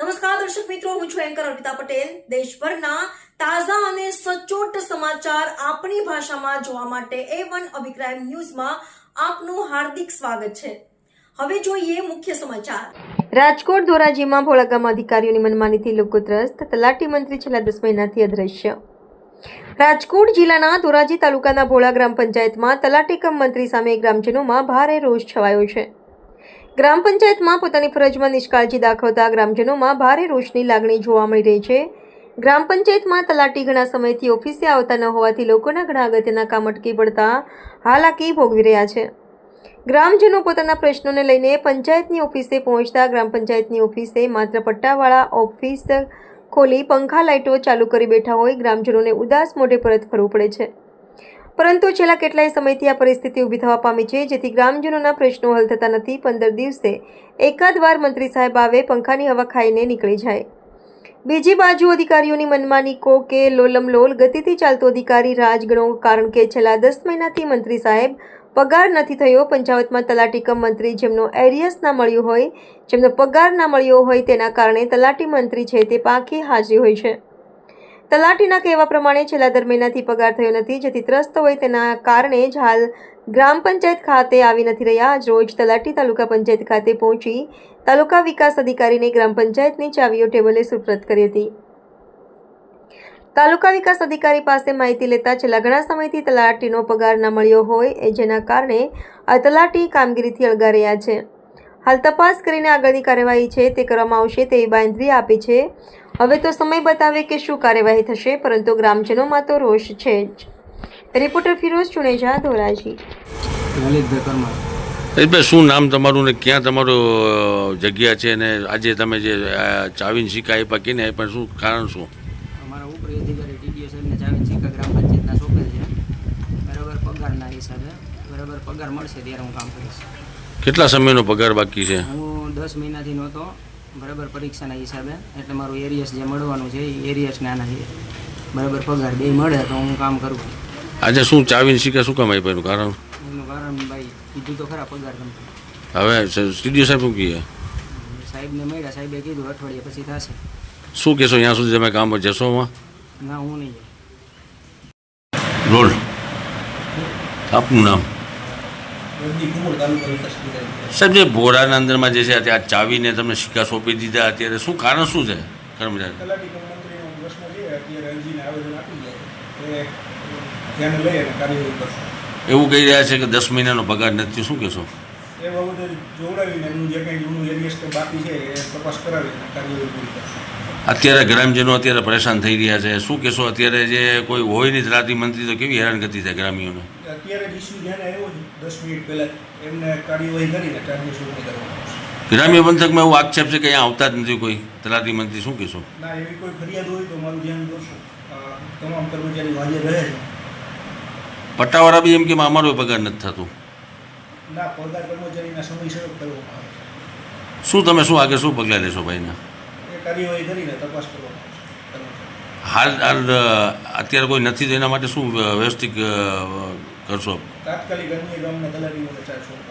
નમસ્કાર, દર્શક મિત્રો, હું છું એન્કર અર્પિતા પટેલ. દેશભરના તાજા અને સચોટ સમાચાર આપણી ભાષામાં જોવા માટે એ વન અભિક્રાઇમ ન્યૂઝમાં આપનું હાર્દિક સ્વાગત છે. હવે જોઈએ મુખ્ય સમાચાર. રાજકોટ ધોરાજીમાં ભોળાગામ અધિકારીઓની મનમાનીથી લોકો ત્રસ્ત તલાટી મંત્રી છેલ્લા દસ મહિનાથી અદ્રશ્ય. રાજકોટ જિલ્લાના ધોરાજી તાલુકાના ભોળા ગ્રામ પંચાયતમાં તલાટી કમ મંત્રી સામે ગ્રામજનોમાં ભારે રોષ છવાયો છે. ગ્રામ પંચાયતમાં પોતાની ફરજમાં નિષ્કાળજી દાખવતા ગ્રામજનોમાં ભારે રોષની લાગણી જોવા મળી રહી છે. ગ્રામ પંચાયતમાં તલાટી ઘણા સમયથી ઓફિસે આવતા ન હોવાથી લોકોના ઘણા અગત્યના કામ અટકી પડતા હાલાકી ભોગવી રહ્યા છે. ગ્રામજનો પોતાના પ્રશ્નોને લઈને પંચાયતની ઓફિસે પહોંચતા ગ્રામ પંચાયતની ઓફિસે માત્ર પટ્ટાવાળા ઓફિસ ખોલી પંખા લાઇટો ચાલુ કરી બેઠા હોય ગ્રામજનોને ઉદાસ મોઢે પરત ફરવું પડે છે. પરંતુ છેલ્લા કેટલાય સમયથી આ પરિસ્થિતિ ઊભી થવા પામી છે, જેથી ગ્રામજનોના પ્રશ્નો હલ થતા નથી. પંદર દિવસે એકાદ વાર મંત્રી સાહેબ આવે, પંખાની હવા ખાઈને નીકળી જાય. બીજી બાજુ અધિકારીઓની મનમાની કો કે લોલમલોલ ગતિથી ચાલતો અધિકારી રાજગણો કારણ કે છેલ્લા દસ મહિનાથી મંત્રી સાહેબ પગાર નથી થયો. પંચાયતમાં તલાટી કમ મંત્રી જેમનો એરિયસ ના મળ્યું હોય, જેમનો પગાર ના મળ્યો હોય તેના કારણે તલાટી મંત્રી છે તે પાકી હાજરી હોય છે. તલાટીના કહેવા પ્રમાણે છેલ્લા દર મહિનાથી પગાર થયો નથી, જેથી ત્રસ્ત હોય તેના કારણે જ હાલ ગ્રામ પંચાયત ખાતે આવી નથી રહ્યા. આજ રોજ તલાટી તાલુકા પંચાયત ખાતે પહોંચી તાલુકા વિકાસ અધિકારીને ગ્રામ પંચાયતની ચાવીઓ ટેબલે સુપ્રત કરી હતી. તાલુકા વિકાસ અધિકારી પાસે માહિતી લેતા છેલ્લા ઘણા સમયથી તલાટીનો પગાર ના મળ્યો હોય જેના કારણે આ તલાટી કામગીરીથી અળગા રહ્યા છે. હાલ તપાસ કરીને આગળની કાર્યવાહી છે તે કરવામાં આવશે તેવી બાંધરી આપી છે. હવે તો સમય બતાવે કે શું કાર્યવાહી થશે પરંતુ ગ્રામજનોમાં તો રોષ છે જ. રિપોર્ટર ફિરોઝ ચુનેજા ધોરાજી. એટલે શું નામ તમારું ને ક્યાં તમારું જગ્યા છે ને આજે તમે જે ચાવીન સિક્કા આપ્યા કે ને પણ શું કારણ શું? અમારા ઉપર અધિકારી ટીડીઓ સાહેબને ચાવીન ચીકા ગ્રામ પંચાયતના સોંપેલ છે. બરાબર પગારના હિસાબે બરાબર પગાર મળશે ત્યારે હું કામ કરીશ. કેટલા સમયનો પગાર બાકી છે? હું દસ મહિનાથી નહોતો. બરાબર પરીક્ષાના હિસાબે. એટલે મારું એરિયસ જે મળવાનું છે એ એરિયસ નાના છે. બરાબર પગાર બે મળે તો હું કામ કરું. આજે શું ચાવીને શીખે શું કામ આપ્યા એનું કારણ? એનું કારણ ભાઈ કીધું તો ખરા પગાર ગમતું હવે સ્ટુડિયો સાહેબ શું કહે? સાહેબને મળ્યા સાહેબે કીધું અઠવાડિયા પછી થશે. શું કહેશો ત્યાં સુધી તમે કામ પર જશો ના હું નહીં. રોલ આપનું નામ? સાહેબ જે ભોળાના અંદરમાં જે છે અત્યારે ચાવીને તમને સિક્કા સોંપી દીધા અત્યારે શું કારણ શું છે કર્મચારી? એવું કહી રહ્યા છે કે દસ મહિનાનો પગાર નથી શું કહેશો? એ બાબતે જોડાવીને એમનું જે કંઈ જૂનું કે બાકી છે એ તપાસ કરાવીને કાર્યવાહી પૂરી કરશે. અત્યારે ગ્રામજનો અત્યારે પરેશાન થઈ રહ્યા છે. શું કહેશો? અત્યારે જે કોઈ હોય નહીં તલાટી મંત્રી તો કેવી હેરાનગતિ થાય ગ્રામ્યોને અત્યારે જ ઇસ્યુ ધ્યાને આવ્યો છે દસ મિનિટ પહેલાં એમને કાર્યવાહી કરીને ચાર્જની સોંપણી કરવામાં આવશે. ગ્રામ્ય પંથકમાં એવું આક્ષેપ છે કે અહીંયા આવતા જ નથી કોઈ તલાટી મંત્રી શું કહેશો? ના એવી કોઈ ફરિયાદ હોય તો મારું ધ્યાન દોરશું. તમામ કર્મચારીઓ હાજર રહે છે. પટ્ટાવાળા બી એમ કે અમારો પગાર નથી થતો? ના પગાર કર્મચારીના સમયસર કરવામાં આવે છે. શું તમે શું આગળ શું પગલાં લેશો ભાઈના? એ કાર્યવાહી કરીને તપાસ કરવામાં હાલ હાલ અત્યારે કોઈ નથી તો એના માટે શું વ્યવસ્થિત કરશો? તાત્કાલિક અન્ય ગામના તલાટીઓને સોંપવામાં